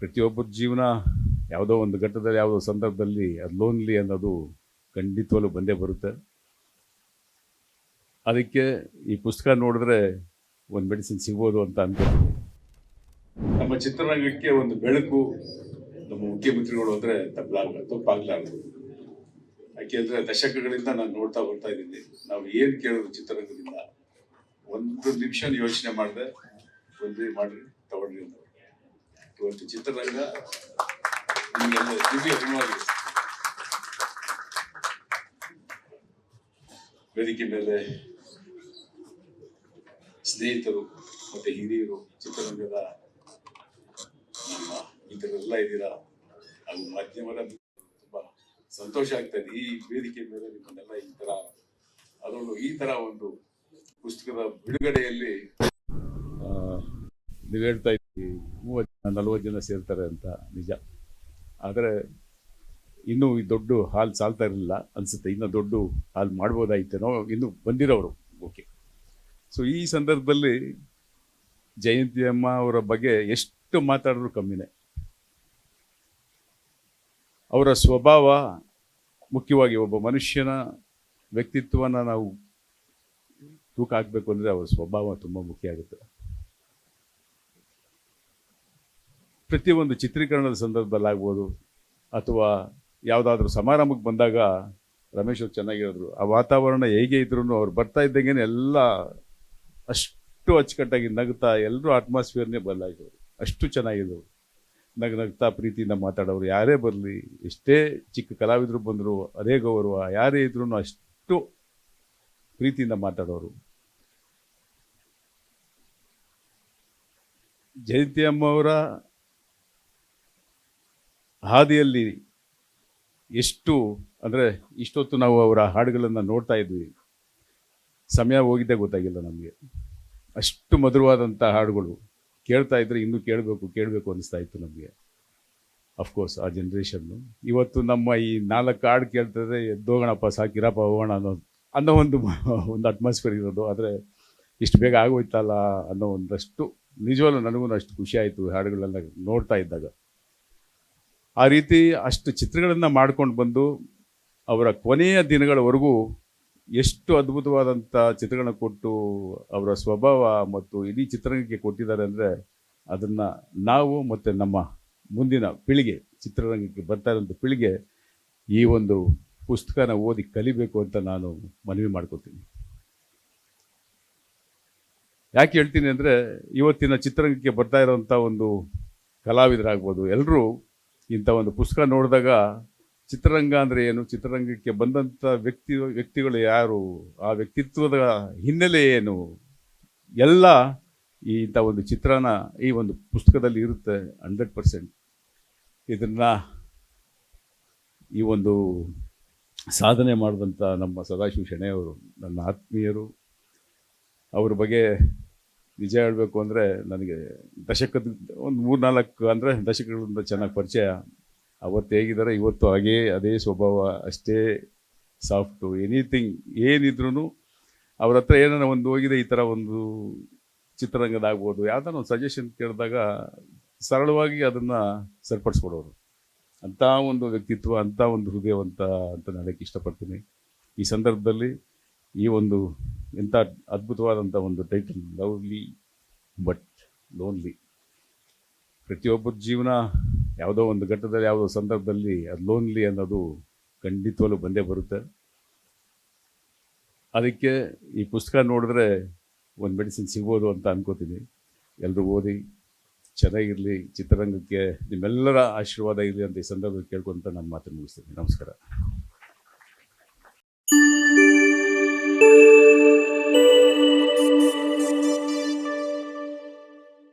ಪ್ರತಿಯೊಬ್ಬರ ಜೀವನ ಯಾವುದೋ ಒಂದು ಘಟ್ಟದಲ್ಲಿ, ಯಾವುದೋ ಸಂದರ್ಭದಲ್ಲಿ ಅದು ಲೋನ್ಲಿ ಅನ್ನೋದು ಖಂಡಿತವಾಗ್ಲೂ ಬಂದೇ ಬರುತ್ತೆ. ಅದಕ್ಕೆ ಈ ಪುಸ್ತಕ ನೋಡಿದ್ರೆ ಒಂದು ಮೆಡಿಸಿನ್ ಸಿಗ್ಬೋದು ಅಂತ ಅನ್ಕೋತೀನಿ. ನಮ್ಮ ಚಿತ್ರರಂಗಕ್ಕೆ ಒಂದು ಬೆಳಕು, ನಮ್ಮ ಮುಖ್ಯಮಂತ್ರಿಗಳು ಅಂದರೆ ತಪ್ಪಲಾಗ ತಪ್ಪಾಗಲಾರದು ಯಾಕೆಂದರೆ ದಶಕಗಳಿಂದ ನಾನು ನೋಡ್ತಾ ಬರ್ತಾ ಇದ್ದೀನಿ. ನಾವು ಏನು ಕೇಳೋದು ಚಿತ್ರರಂಗದಿಂದ? ಒಂದು ನಿಮಿಷ ಯೋಚನೆ ಮಾಡಿದೆ, ಒಂದೇ ಮಾಡಿರಿ ತೊಗೊಳ್ಳಿ ಅಂತ. ಇವತ್ತು ಚಿತ್ರರಂಗ. ನಿಮಗೆಲ್ಲ ದಿವ್ಯ ಅಭಿಮಾನಿ. ವೇದಿಕೆ ಮೇಲೆ ಸ್ನೇಹಿತರು ಮತ್ತೆ ಹಿರಿಯರು, ಚಿತ್ರರಂಗದ ನಮ್ಮ ಇದೀರ ಇದ್ದೀರಾ? ಮಾಧ್ಯಮದ ತುಂಬಾ ಸಂತೋಷ ಇದೆ. ಈ ವೇದಿಕೆ ಮೇಲೆ ನಿಮ್ಮನ್ನೆಲ್ಲ ಈ ತರ, ಅದೊಂದು ಈ ತರ ಒಂದು ಪುಸ್ತಕದ ಬಿಡುಗಡೆಯಲ್ಲಿ ನೀವು ಹೇಳ್ತಾ ಇದ್ದೀವಿ ಮೂವತ್ತು ಜನ ನಲ್ವತ್ತು ಜನ ಸೇರ್ತಾರೆ ಅಂತ ನಿಜ. ಆದರೆ ಇನ್ನೂ ಈ ದೊಡ್ಡ ಹಾಲ್ ಸಾಲ್ತಾ ಇರಲಿಲ್ಲ ಅನ್ಸುತ್ತೆ. ಇನ್ನೂ ದೊಡ್ಡ ಹಾಲ್ ಮಾಡ್ಬೋದಾಯ್ತೇನೋ ಇನ್ನು ಬಂದಿರೋರು. ಓಕೆ. ಸೊ ಈ ಸಂದರ್ಭದಲ್ಲಿ ಜಯಂತಿ ಅಮ್ಮ ಅವರ ಬಗ್ಗೆ ಎಷ್ಟು ಮಾತಾಡಿದ್ರು ಕಮ್ಮಿನೇ. ಅವರ ಸ್ವಭಾವ ಮುಖ್ಯವಾಗಿ ಒಬ್ಬ ಮನುಷ್ಯನ ವ್ಯಕ್ತಿತ್ವನ ನಾವು ತೂಕ ಹಾಕಬೇಕು ಅಂದರೆ ಅವರ ಸ್ವಭಾವ ತುಂಬ ಮುಖ್ಯ ಆಗುತ್ತೆ. ಪ್ರತಿಯೊಂದು ಚಿತ್ರೀಕರಣದ ಸಂದರ್ಭದಲ್ಲಿ ಆಗ್ಬೋದು ಅಥವಾ ಯಾವುದಾದ್ರೂ ಸಮಾರಂಭಕ್ಕೆ ಬಂದಾಗ ರಮೇಶ್ ಅವ್ರು ಚೆನ್ನಾಗಿರೋದ್ರು, ಆ ವಾತಾವರಣ ಹೇಗೆ ಇದ್ರು ಅವ್ರು ಬರ್ತಾ ಇದ್ದಂಗೆ ಎಲ್ಲ ಅಷ್ಟು ಅಚ್ಚುಕಟ್ಟಾಗಿ ನಗ್ತಾ ಎಲ್ಲರೂ ಅಟ್ಮಾಸ್ಫಿಯರ್ನೇ ಬದಲಾಯಿಸೋರು ಅಷ್ಟು ಚೆನ್ನಾಗಿದ್ದವು ನಗ ನಗ್ತಾ ಪ್ರೀತಿಯಿಂದ ಮಾತಾಡೋರು ಯಾರೇ ಬರಲಿ, ಎಷ್ಟೇ ಚಿಕ್ಕ ಕಲಾವಿದರು ಬಂದರು, ಅದೇ ಗೌರವ, ಯಾರೇ ಇದ್ರೂ ಅಷ್ಟು ಪ್ರೀತಿಯಿಂದ ಮಾತಾಡೋರು. ಜಯಂತಿ ಅಮ್ಮ ಹಾದಿಯಲ್ಲಿ ಎಷ್ಟು, ಅಂದರೆ ಇಷ್ಟೊತ್ತು ನಾವು ಅವರ ಹಾಡುಗಳನ್ನು ನೋಡ್ತಾ ಇದ್ವಿ. ಸಮಯ ಹೋಗಿದ್ದೇ ಗೊತ್ತಾಗಿಲ್ಲ ನಮಗೆ. ಅಷ್ಟು ಮಧುರವಾದಂಥ ಹಾಡುಗಳು ಕೇಳ್ತಾ ಇದ್ದರೆ ಇನ್ನೂ ಕೇಳಬೇಕು ಕೇಳಬೇಕು ಅನ್ನಿಸ್ತಾ ಇತ್ತು ನಮಗೆ. ಅಫ್ಕೋರ್ಸ್ ಆ ಜನ್ರೇಷನ್ನು ಇವತ್ತು ನಮ್ಮ ಈ ನಾಲ್ಕು ಹಾಡು ಕೇಳ್ತಿದ್ರೆ ಎದ್ದೋಗೋಣಪ್ಪ, ಸಾಕಿರಪ್ಪ, ಹೋಗೋಣ ಅನ್ನೋ ಅನ್ನೋ ಒಂದು ಒಂದು ಅಟ್ಮಾಸ್ಫಿಯರ್ ಇರೋದು. ಆದರೆ ಇಷ್ಟು ಬೇಗ ಆಗೋಯ್ತಲ್ಲ ಅನ್ನೋ ಒಂದಷ್ಟು ನಿಜವಲ್ಲೂ ನನಗೂ ಅಷ್ಟು ಖುಷಿ ಆಯಿತು ಹಾಡುಗಳೆಲ್ಲ ನೋಡ್ತಾ ಇದ್ದಾಗ. ಆ ರೀತಿ ಅಷ್ಟು ಚಿತ್ರಗಳನ್ನು ಮಾಡ್ಕೊಂಡು ಬಂದು ಅವರ ಕೊನೆಯ ದಿನಗಳವರೆಗೂ ಎಷ್ಟು ಅದ್ಭುತವಾದಂಥ ಚಿತ್ರಗಳನ್ನ ಕೊಟ್ಟು ಅವರ ಸ್ವಭಾವ ಮತ್ತು ಇಡೀ ಚಿತ್ರರಂಗಕ್ಕೆ ಕೊಟ್ಟಿದ್ದಾರೆ ಅಂದರೆ ಅದನ್ನು ನಾವು ಮತ್ತು ನಮ್ಮ ಮುಂದಿನ ಪೀಳಿಗೆ, ಚಿತ್ರರಂಗಕ್ಕೆ ಬರ್ತಾ ಇರೋಂಥ ಪೀಳಿಗೆ ಈ ಒಂದು ಪುಸ್ತಕನ ಓದಿ ಕಲಿಬೇಕು ಅಂತ ನಾನು ಮನವಿ ಮಾಡ್ಕೊತೀನಿ. ಯಾಕೆ ಹೇಳ್ತೀನಿ ಅಂದರೆ ಇವತ್ತಿನ ಚಿತ್ರರಂಗಕ್ಕೆ ಬರ್ತಾ ಇರೋವಂಥ ಒಂದು ಕಲಾವಿದರಾಗ್ಬೋದು. ಎಲ್ಲರೂ ಇಂಥ ಒಂದು ಪುಸ್ತಕ ನೋಡಿದಾಗ ಚಿತ್ರರಂಗ ಅಂದರೆ ಏನು? ಚಿತ್ರರಂಗಕ್ಕೆ ಬಂದಂಥ ವ್ಯಕ್ತಿ, ವ್ಯಕ್ತಿಗಳು ಯಾರು? ಆ ವ್ಯಕ್ತಿತ್ವದ ಹಿನ್ನೆಲೆ ಏನು? ಎಲ್ಲ ಈ ಇಂಥ ಒಂದು ಚಿತ್ರಣ ಈ ಒಂದು ಪುಸ್ತಕದಲ್ಲಿ ಇರುತ್ತೆ ಹಂಡ್ರೆಡ್ ಪರ್ಸೆಂಟ್. ಇದನ್ನು ಈ ಒಂದು ಸಾಧನೆ ಮಾಡಿದಂಥ ನಮ್ಮ ಸದಾಶಿವ ಶೆಣೆಯವರು ನನ್ನ ಆತ್ಮೀಯರು, ಅವ್ರ ಬಗ್ಗೆ ನಿಜ ಹೇಳಬೇಕು ಅಂದರೆ ನನಗೆ ದಶಕದ ಒಂದು ಮೂರು ನಾಲ್ಕು ಅಂದರೆ ದಶಕಗಳಿಂದ ಚೆನ್ನಾಗಿ ಪರಿಚಯ. ಅವತ್ತು ಹೇಗಿದ್ದಾರೆ, ಇವತ್ತು ಹಾಗೇ, ಅದೇ ಸ್ವಭಾವ, ಅಷ್ಟೇ ಸಾಫ್ಟು ಎನಿಥಿಂಗ್ ಏನಿದ್ರೂ ಅವ್ರ ಹತ್ರ ಏನಾರ ಒಂದು ಹೋಗಿದೆ, ಈ ಥರ ಒಂದು ಚಿತ್ರರಂಗದಾಗ್ಬೋದು ಯಾವ್ದಾರ ಒಂದು ಸಜೆಷನ್ ಕೇಳಿದಾಗ ಸರಳವಾಗಿ ಅದನ್ನು ಸರಿಪಡಿಸ್ಕೊಡೋರು. ಅಂಥ ಒಂದು ವ್ಯಕ್ತಿತ್ವ, ಅಂಥ ಒಂದು ಹೃದಯವಂತ ಅಂತ ನಾನು ಇಷ್ಟಪಡ್ತೀನಿ. ಈ ಸಂದರ್ಭದಲ್ಲಿ ಈ ಒಂದು ಎಂಥ ಅದ್ಭುತವಾದಂಥ ಒಂದು ಟೈಟಲ್ ಲವ್ಲಿ ಬಟ್ ಲೋನ್ಲಿ ಪ್ರತಿಯೊಬ್ಬರ ಜೀವನ ಯಾವುದೋ ಒಂದು ಘಟ್ಟದಲ್ಲಿ, ಯಾವುದೋ ಸಂದರ್ಭದಲ್ಲಿ ಅದು ಲೋನ್ಲಿ ಅನ್ನೋದು ಖಂಡಿತವಾಗ್ಲೂ ಬಂದೇ ಬರುತ್ತೆ. ಅದಕ್ಕೆ ಈ ಪುಸ್ತಕ ನೋಡಿದ್ರೆ ಒಂದು ಮೆಡಿಸಿನ್ ಸಿಗ್ಬೋದು ಅಂತ ಅನ್ಕೋತೀನಿ. ಎಲ್ಲರೂ ಓದಿ, ಚೆನ್ನಾಗಿರಲಿ, ಚಿತ್ರರಂಗಕ್ಕೆ ನಿಮ್ಮೆಲ್ಲರ ಆಶೀರ್ವಾದ ಇರಲಿ ಅಂತ ಈ ಸಂದರ್ಭದಲ್ಲಿ ಕೇಳ್ಕೊಂತ ನಾನು ಮಾತನ್ನು ಮುಗಿಸ್ತೀನಿ. ನಮಸ್ಕಾರ.